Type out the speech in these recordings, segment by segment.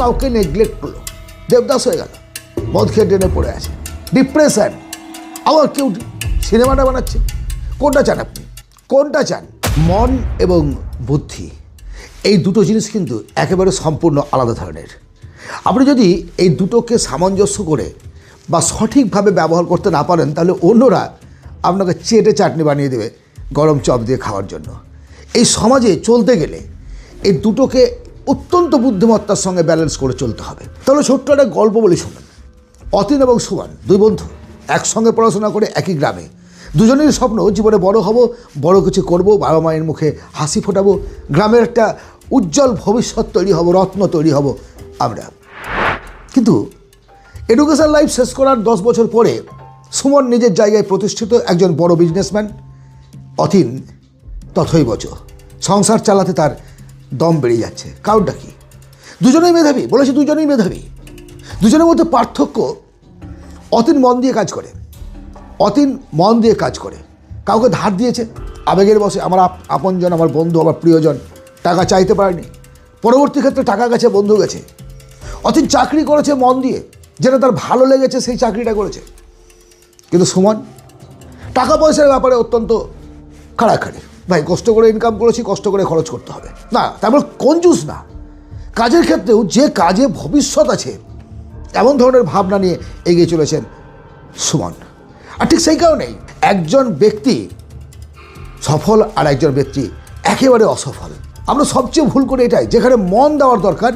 কাউকে নেগলেক্ট করল। দেবদাস হয়ে গেল মদ খেয়ে ট্রেনে পড়ে আছে। ডিপ্রেশন আবার কেউ সিনেমাটা বানাচ্ছে? কোনটা চান আপনি? কোনটা চান? মন এবং বুদ্ধি। এই দুটো জিনিস কিন্তু একেবারে সম্পূর্ণ আলাদা ধরনের। আপনি যদি এই দুটোকে সামঞ্জস্য করে বা সঠিকভাবে ব্যবহার করতে না পারেন, তাহলে অন্যরা আপনাকে চেটে চাটনি বানিয়ে দেবে গরম চপ দিয়ে খাওয়ার জন্য। এই সমাজে চলতে গেলে এই দুটোকে অত্যন্ত বুদ্ধিমত্তার সঙ্গে ব্যালেন্স করে চলতে হবে। তাহলে ছোট্ট একটা গল্প বলি শুনুন। অতীন এবং সুমান, দুই বন্ধু, একসঙ্গে পড়াশোনা করে একই গ্রামে। দুজনের স্বপ্ন, জীবনে বড় হব, বড় কিছু করব, বাবা মায়ের মুখে হাসি ফোটাবো, গ্রামের একটা উজ্জ্বল ভবিষ্যৎ তৈরি হব, রত্ন তৈরি হব আমরা। কিন্তু এডুকেশন লাইফ শেষ করার দশ বছর পরে সুমন নিজের জায়গায় প্রতিষ্ঠিত একজন বড় বিজনেসম্যান অতীন তথৈবচ। সংসার চালাতে তার দম বেড়ে যাচ্ছে কারণটা কি? দুজনেই মেধাবী, বলেছি দুজনেই মেধাবী। দুজনের মধ্যে পার্থক্য, অতীন মন দিয়ে কাজ করে। অতীন মন দিয়ে কাজ করে। কাউকে ধার দিয়েছে, আবেগের বসে, আমার আপনজন, আমার বন্ধু, আমার প্রিয়জন, টাকা চাইতে পারেনি। পরবর্তী ক্ষেত্রে টাকা গেছে, বন্ধু গেছে। অতীন চাকরি করেছে মন দিয়ে, যেটা তার ভালো লেগেছে, সেই চাকরিটা করেছে। কিন্তু সুমন, টাকা পয়সার ব্যাপারে অত্যন্ত খাড়াখাড়ি। ভাই, কষ্ট করে ইনকাম করেছি, কষ্ট করে খরচ করতে হবে। না তারপর কঞ্জুস না। কাজের ক্ষেত্রেও যে কাজে ভবিষ্যৎ আছে, এমন ধরনের ভাবনা নিয়ে এগিয়ে চলেছেন সুমন। আর ঠিক সেই কারণেই একজন ব্যক্তি সফল আর একজন ব্যক্তি একেবারে অসফল। আমরা সবচেয়ে ভুল করে এটাই, যেখানে মন দেওয়ার দরকার,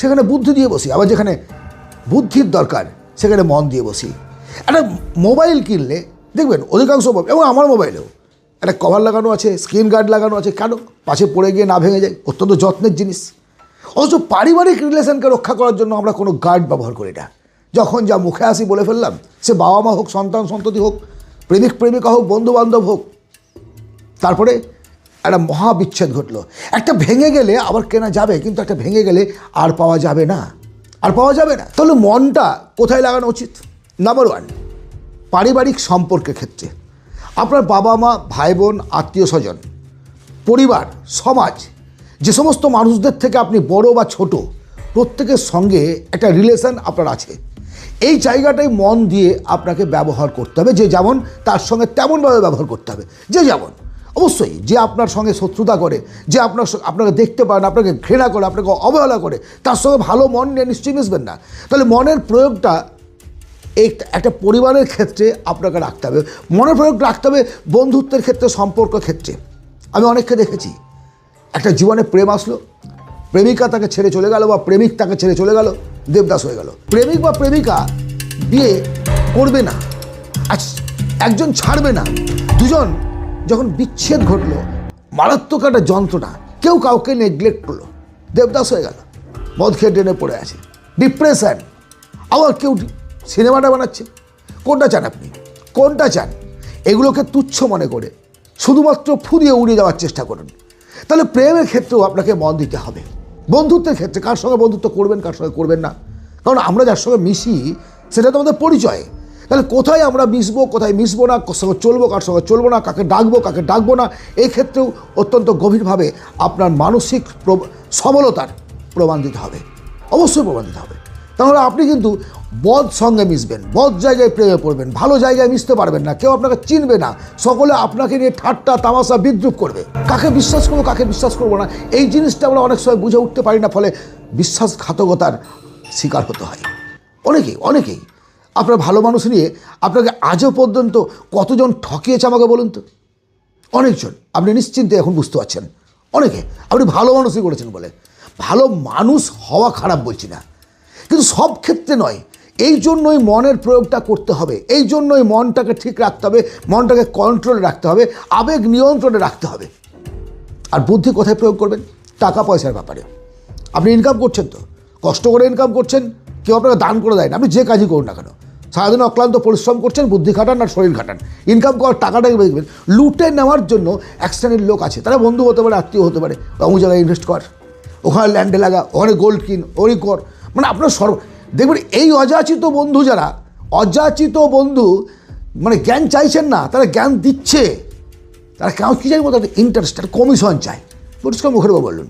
সেখানে বুদ্ধি দিয়ে বসি। আবার যেখানে বুদ্ধির দরকার, সেখানে মন দিয়ে বসি। একটা মোবাইল কিনলে, দেখবেন, অধিকাংশ এবং আমার মোবাইলেও একটা কভার লাগানো আছে স্ক্রিন গার্ড লাগানো আছে, কেন? পাশে পড়ে গিয়ে না ভেঙে যায়, অত্যন্ত যত্নের জিনিস। অথচ পারিবারিক রিলেশনকে রক্ষা করার জন্য আমরা কোনো গার্ড ব্যবহার করি না। যখন যা মুখে আসি বলে ফেললাম, সে বাবা মা হোক, সন্তান সন্ততি হোক, প্রেমিক প্রেমিকা হোক বন্ধু বান্ধব হোক, তারপরে একটা মহাবিচ্ছেদ ঘটলো। একটা ভেঙে গেলে আবার কেনা যাবে, কিন্তু একটা ভেঙে গেলে আর পাওয়া যাবে না। আর পাওয়া যাবে না। তাহলে মনটা কোথায় লাগানো উচিত? নাম্বার ওয়ান পারিবারিক সম্পর্কের ক্ষেত্রে। আপনার বাবা মা, ভাই বোন, আত্মীয় স্বজন, পরিবার, সমাজ, যে সমস্ত মানুষদের থেকে আপনি বড় বা ছোট, প্রত্যেকের সঙ্গে একটা রিলেশন আপনার আছে। এই জায়গাটাই মন দিয়ে আপনাকে ব্যবহার করতে হবে, যে যেমন তার সঙ্গে তেমনভাবে ব্যবহার করতে হবে, যে যেমন। অবশ্যই যে আপনার সঙ্গে শত্রুতা করে, যে আপনার আপনাকে দেখতে পারে না, আপনাকে ঘৃণা করে, আপনাকে অবহেলা করে, তার সঙ্গে ভালো মন নিয়ে নিশ্চয়ই মিশবেন না। তাহলে মনের প্রয়োগটা এই একটা পরিবারের ক্ষেত্রে আপনাকে রাখতে হবে। মনের প্রয়োগ রাখতে হবে বন্ধুত্বের ক্ষেত্রে, সম্পর্ক ক্ষেত্রে। আমি অনেককে দেখেছি, একটা জীবনে প্রেম আসলো, প্রেমিকা তাকে ছেড়ে চলে গেল বা প্রেমিক তাকে ছেড়ে চলে গেল, দেবদাস হয়ে গেল। প্রেমিক বা প্রেমিকা বিয়ে করবে না একজন ছাড়বে না। দুজন যখন বিচ্ছেদ ঘটলো, মারাত্মক একটা যন্ত্রণা, কেউ কাউকে নেগলেক্ট করল, দেবদাস হয়ে গেল, মদ খেয়ে ট্রেনে পড়ে আছে ডিপ্রেশন আবার কেউ সিনেমাটা বানাচ্ছে। কোনটা চান আপনি? কোনটা চান? এগুলোকে তুচ্ছ মনে করে শুধুমাত্র ফুরিয়ে উড়িয়ে যাওয়ার চেষ্টা করুন। তাহলে প্রেমের ক্ষেত্রেও আপনাকে মন দিতে হবে। বন্ধুত্বের ক্ষেত্রে কার সঙ্গে বন্ধুত্ব করবেন, কার সঙ্গে করবেন না? কারণ আমরা যার সঙ্গে মিশি, সেটা তো আমাদের পরিচয়। তাহলে কোথায় আমরা মিশবো, কোথায় মিশবো না, কার সঙ্গে চলবো, কার সঙ্গে চলবো না, কাকে ডাকবো কাকে ডাকবো না, এই ক্ষেত্রেও অত্যন্ত গভীরভাবে আপনার মানসিক সবলতার প্রমাণ দিতে হবে। অবশ্যই প্রমাণ দিতে হবে। তাহলে আপনি কিন্তু বদ সঙ্গে মিশবেন, বদ জায়গায় প্রেমে পড়বেন, ভালো জায়গায় মিশতে পারবেন না, কেউ আপনাকে চিনবে না, সকলে আপনাকে নিয়ে ঠাট্টা, তামাশা, বিদ্রুপ করবে। কাকে বিশ্বাস করব, কাকে বিশ্বাস করব না, এই জিনিসটা আমরা অনেক সময় বুঝে উঠতে পারি না, ফলে বিশ্বাসঘাতকতার শিকার হতে হয়। অনেকেই অনেকেই। আপনার ভালো মানুষ নিয়ে আপনাকে আজও পর্যন্ত কতজন ঠকিয়েছে আমাকে বলুন তো? অনেকজন। আপনি নিশ্চিন্তে এখন বুঝতে পারছেন। অনেকে। আপনি ভালো মানুষই করেছেন বলে। ভালো মানুষ হওয়া খারাপ বলছি না। কিন্তু সব ক্ষেত্রে নয়। এই জন্যই মনের প্রয়োগটা করতে হবে। এই জন্যই মনটাকে ঠিক রাখতে হবে, মনটাকে কন্ট্রোলে রাখতে হবে, আবেগ নিয়ন্ত্রণে রাখতে হবে। আর বুদ্ধি কোথায় প্রয়োগ করবেন? টাকা পয়সার ব্যাপারে। আপনি ইনকাম করছেন তো? কষ্ট করে ইনকাম করছেন? কেউ আপনাকে দান করে দেয় না। আপনি যে কাজই করুন না কেন? সারাদিন অক্লান্ত পরিশ্রম করছেন, বুদ্ধি খাটান আর শরীর খাটান। ইনকাম করার টাকাটাকে দেখবেন। লুটে নেওয়ার জন্য এক শ্রেণির লোক আছে। তারা বন্ধু হতে পারে, আত্মীয় হতে পারে। অমুক জায়গায় ইনভেস্ট কর। ওখানে ল্যান্ডে লাগা, ওখানে গোল্ড কিন ওই কর। মানে আপনার সর্ব দেখবেন এই অযাচিত বন্ধু যারা, অযাচিত বন্ধু মানে জ্ঞান চাইছেন না, তারা জ্ঞান দিচ্ছে, তারা কেউ কী চাইব তাদের ইন্টারেস্ট একটা কমিশন চায়। পরিষ্কার মুখের উপর বলুন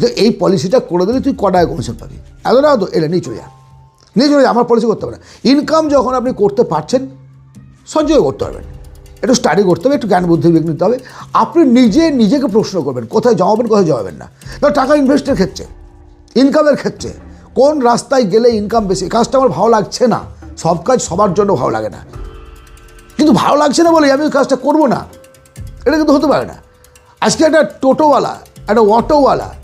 যে এই পলিসিটা করে দিলে তুই কটায় কমিশন পাবি? এত টাকা তো এটা নিয়ে চলে যা। নিয়ে চলে যা, আমার পলিসি করতে হবে না। ইনকাম যখন আপনি করতে পারছেন, সঞ্চয় করতে পারবেন। একটু স্টাডি করতে হবে, একটু জ্ঞান, বুদ্ধি, বিবেক নিতে হবে। আপনি নিজে, নিজেকে প্রশ্ন করবেন, কোথায় জমাবেন কোথায় জমাবেন না। তো টাকা ইনভেস্টের ক্ষেত্রে ইনকামের ক্ষেত্রে কোন রাস্তায় গেলে ইনকাম বেশি? কাজটা আমার ভালো লাগছে না। সব কাজ সবার জন্য ভালো লাগে না। কিন্তু ভালো লাগছে না বলে আমি কাজটা করব না। এটা কিন্তু হতে পারে না। আজকে একটা টোটোওয়ালা, একটা অটোওয়ালা,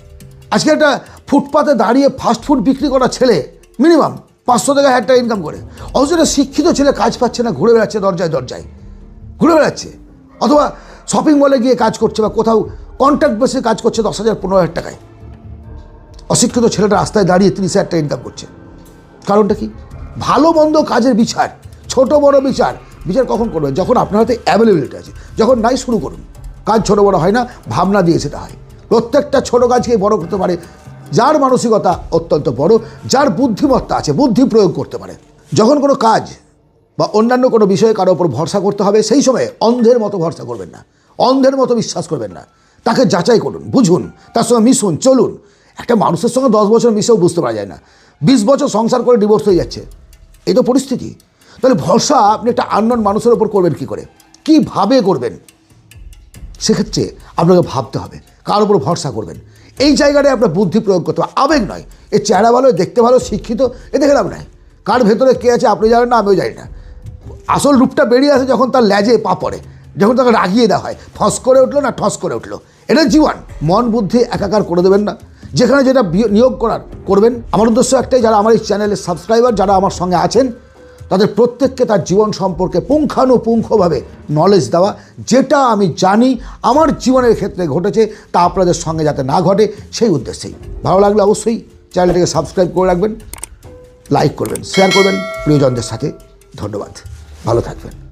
আজকে একটা ফুটপাতে দাঁড়িয়ে ফাস্ট ফুড বিক্রি করা ছেলে মিনিমাম পাঁচশো টাকা টাকা ইনকাম করে। অথচ একটা শিক্ষিত ছেলে কাজ পাচ্ছে না, ঘুরে বেড়াচ্ছে দরজায় দরজায়। ঘুরে বেড়াচ্ছে। অথবা শপিং মলে গিয়ে কাজ করছে বা কোথাও কন্ট্রাক্ট বেসে কাজ করছে দশ হাজার, পনেরো হাজার টাকায়। অশিক্ষিত ছেলেটা রাস্তায় দাঁড়িয়ে তিরিশ হাজার টাকা ইনকাম করছে। কারণটা কি? ভালো মন্দ কাজের বিচার, ছোট বড় বিচার বিচার কখন করবেন? যখন আপনার হাতে অ্যাভেলেবিলিটি আছে, যখন নাই শুরু করুন। কাজ ছোট বড় হয় না, ভাবনা দিয়ে সেটা হয়। প্রত্যেকটা ছোট কাজকে বড় করতে পারে। যার মানসিকতা অত্যন্ত বড়, যার বুদ্ধিমত্তা আছে, বুদ্ধি প্রয়োগ করতে পারে। যখন কোনো কাজ বা অন্যান্য কোনো বিষয়ে কারও ওপর ভরসা করতে হবে, সেই সময়ে অন্ধের মতো ভরসা করবেন না। অন্ধের মতো বিশ্বাস করবেন না। তাকে যাচাই করুন, বুঝুন, তার সঙ্গে মিশুন, চলুন। একটা মানুষের সঙ্গে দশ বছর মিশেও বুঝতে পারা যায় না। বিশ বছর সংসার করে ডিভোর্স হয়ে যাচ্ছে। এই তো পরিস্থিতি। তাহলে ভরসা আপনি একটা আননোন মানুষের ওপর করবেন কি করে? কীভাবে করবেন? সেক্ষেত্রে আপনাকে ভাবতে হবে, কার উপর ভরসা করবেন? এই জায়গাটায় আপনার বুদ্ধি প্রয়োগ করতে হবে। আবেগ নয়। এ চেহারা ভালো দেখতে ভালো, শিক্ষিত, এ দেখে লাভ নাই। কার ভেতরে কে আছে আপনি জানেন না, আমিও জানি না। আসল রূপটা বেরিয়ে আসে যখন তার ল্যাজে পা পড়ে, যখন তাকে রাগিয়ে দেওয়া হয়। ফস করে উঠল না ঠস করে উঠল? এটা জীবন। মন, বুদ্ধি, একাকার করে দেবেন না। যেখানে যেটা নিয়োগ করার করবেন। আমার উদ্দেশ্য একটাই, যারা আমার এই চ্যানেলের সাবস্ক্রাইবার যারা আমার সঙ্গে আছেন, তাদের প্রত্যেককে তার জীবন সম্পর্কে পুঙ্খানুপুঙ্খভাবে নলেজ দেওয়া। যেটা আমি জানি, আমার জীবনের ক্ষেত্রে ঘটেছে, তা আপনাদের সঙ্গে যাতে না ঘটে, সেই উদ্দেশ্যেই। ভালো লাগলে অবশ্যই চ্যানেলটিকে সাবস্ক্রাইব করে রাখবেন লাইক করবেন শেয়ার করবেন। প্রিয়জনদের সাথে ধন্যবাদ। ভালো থাকবেন।